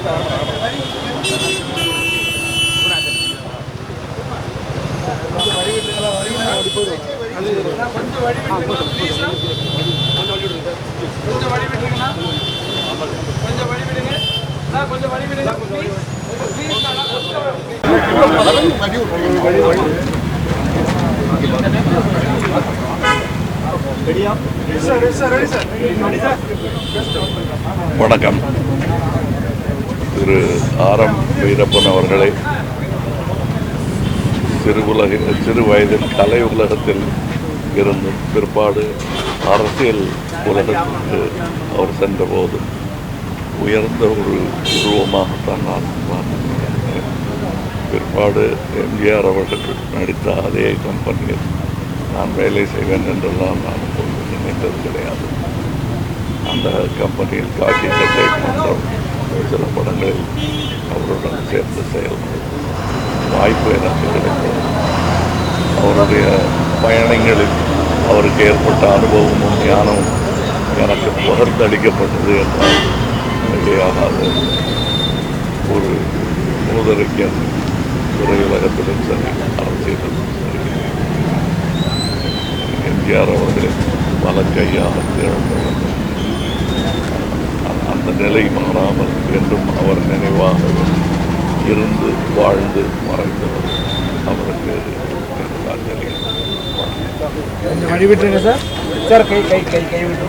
கொஞ்சம் வழி கொஞ்சம் வழி கொஞ்சம் வழி விடுங்க திரு ஆரம் வீரப்பன் அவர்களை சிறு உலக சிறு வயதில் கலை உலகத்தில் இருந்தும் பிற்பாடு அரசியல் உலகத்திற்கு அவர் சென்றபோது உயர்ந்த ஒரு உருவமாகத்தான் நான் பார்க்கிறேன் பிற்பாடு எம்ஜிஆர் அவர்கள் நடித்த அதே கம்பெனியில் நான் வேலை செய்வேன் என்றெல்லாம் நான் ஒன்று நினைத்தது கிடையாது. அந்த கம்பெனியில் காக்கி சட்டை போன்றவர்கள் சில படங்களில் அவருடன் சேர்ந்து செயல்படும் வாய்ப்பு எனக்கு கிடைத்தது அவருடைய பயணங்களில் அவருக்கு ஏற்பட்ட அனுபவமும் ஞானமும் எனக்கு பகிர்ந்தளிக்கப்பட்டது என்றால் மிகையாகாது ஒரு மூதறிஞர் திரையுலகத்திலும் சரி அரசியலிலும் சரி. எம்ஜிஆர் அவர்களின் வலக்கையாக திகழ்ந்தவர் அந்த நிலை மாறாமல் என்றும் அவர் நினைவாக இருந்து வாழ்ந்து மறைந்தவர் அவருக்கு அஞ்சலி கொஞ்சம் சார் சார் கை கை கை கை விட்டு